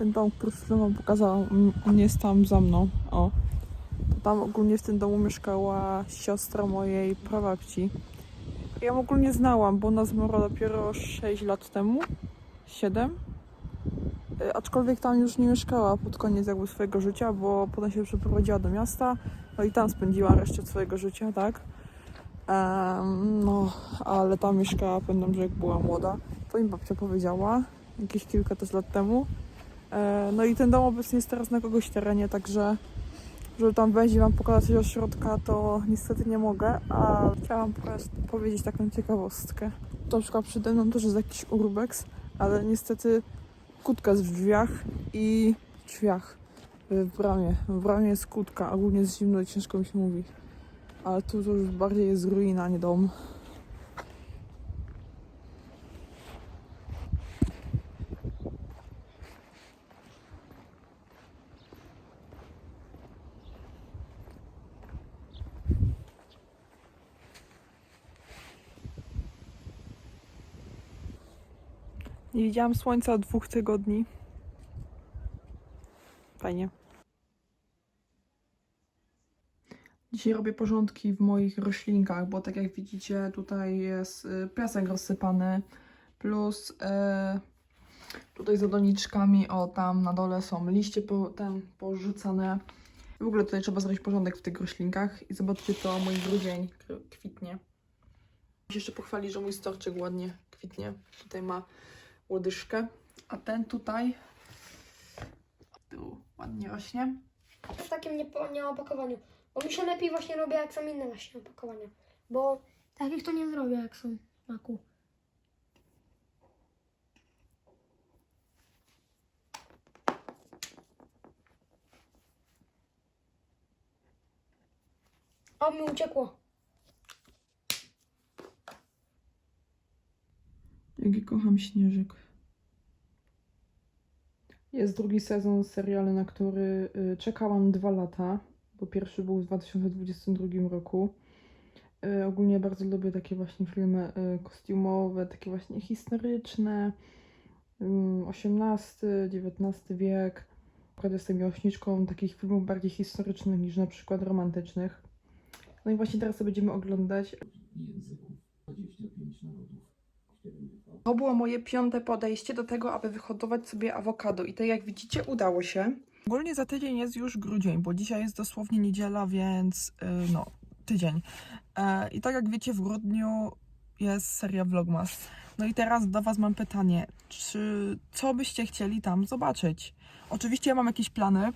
Ten dom, który chwilą wam pokazałam, on- jest tam za mną. O. Tam ogólnie w tym domu mieszkała siostra mojej prababci. Ja ją ogólnie znałam, bo ona zmarła dopiero 6 lat temu. 7. Y, Aczkolwiek tam już nie mieszkała pod koniec jakby swojego życia, bo potem się przeprowadziła do miasta. No i tam spędziła resztę swojego życia, tak? Em, no, ale tam mieszkała, pamiętam, że jak była młoda. To mi babcia powiedziała, jakieś kilka też lat temu. E, no i ten dom obecnie jest teraz na kogoś terenie, także żeby tam wejść i wam pokazać coś od środka, to niestety nie mogę, a chciałam pokazać, powiedzieć taką ciekawostkę. Na przykład przede mną też jest jakiś urbex, ale niestety kutka jest w drzwiach i w drzwiach, w bramie. W bramie jest kutka, ogólnie jest zimno i ciężko mi się mówi. Ale tu to już bardziej jest ruina, a nie dom. Nie widziałam słońca od dwóch tygodni. Fajnie. Dzisiaj robię porządki w moich roślinkach, bo tak jak widzicie, tutaj jest y, piasek rozsypany, plus y, tutaj za doniczkami, o tam na dole są liście po, porzucane. W ogóle tutaj trzeba zrobić porządek w tych roślinkach i zobaczcie, to mój grudzień kwitnie. Jeszcze pochwali, że mój storczyk ładnie kwitnie. Tutaj ma łodyżkę, a ten tutaj tu ładnie rośnie. w takim nie, nie opakowaniu. Bo mi się lepiej właśnie robi jak są inne właśnie opakowania. Bo takich to nie zrobię jak są w maku. O, mi uciekło. Jaki kocham śnieżyk. Jest drugi sezon serialu, na który y, czekałam dwa lata, bo pierwszy był w 2022 roku. Y, ogólnie bardzo lubię takie właśnie filmy y, kostiumowe, takie właśnie historyczne. XVIII, XIX wiek. Naprawdę jestem miłośniczką takich filmów bardziej historycznych niż na przykład romantycznych. No i właśnie teraz sobie będziemy oglądać języków, 25 narodów, 4 wytwórnie. To było moje piąte podejście do tego, aby wyhodować sobie awokado. I tak jak widzicie, udało się. Ogólnie za tydzień jest już grudzień, bo dzisiaj jest dosłownie niedziela, więc yy, no, tydzień. E, I tak jak wiecie, w grudniu jest seria Vlogmas. No i teraz do Was mam pytanie, czy co byście chcieli tam zobaczyć? Oczywiście ja mam jakieś plany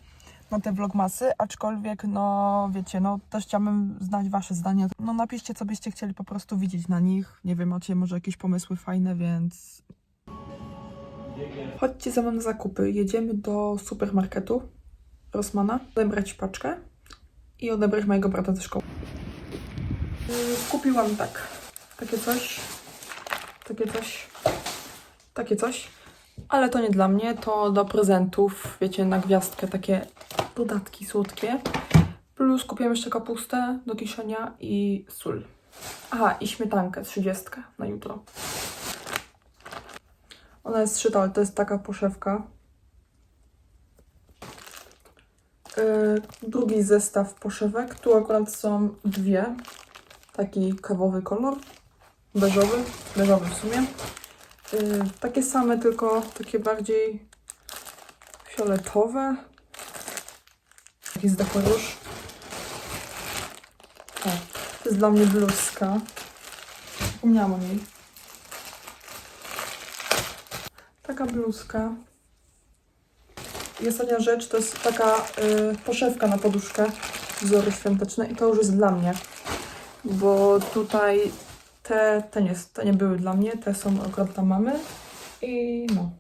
na te vlogmasy, aczkolwiek no wiecie, no też chciałabym znać Wasze zdanie. No napiszcie, co byście chcieli po prostu widzieć na nich. Nie wiem, macie może jakieś pomysły fajne, więc... Chodźcie ze mną na zakupy. Jedziemy do supermarketu Rossmana, odebrać paczkę i odebrać mojego brata ze szkoły. Kupiłam tak, takie coś, takie coś, takie coś, ale to nie dla mnie, to do prezentów, wiecie, na gwiazdkę takie dodatki słodkie. Plus kupiłam jeszcze kapustę do kiszenia i sól. Aha, i śmietankę 30 na jutro. Ona jest szyta, ale to jest taka poszewka. Yy, drugi zestaw poszewek. Tu akurat są dwie. Taki kawowy kolor. Beżowy. Beżowy w sumie. Yy, takie same, tylko takie bardziej fioletowe. Taki z dekorusz. O, to jest dla mnie bluzka. Zapomniałam o niej. Taka bluzka. I ostatnia rzecz to jest taka y, poszewka na poduszkę, wzory świąteczne i to już jest dla mnie. Bo tutaj te, te, nie, te nie były dla mnie, te są akurat dla mamy. I no,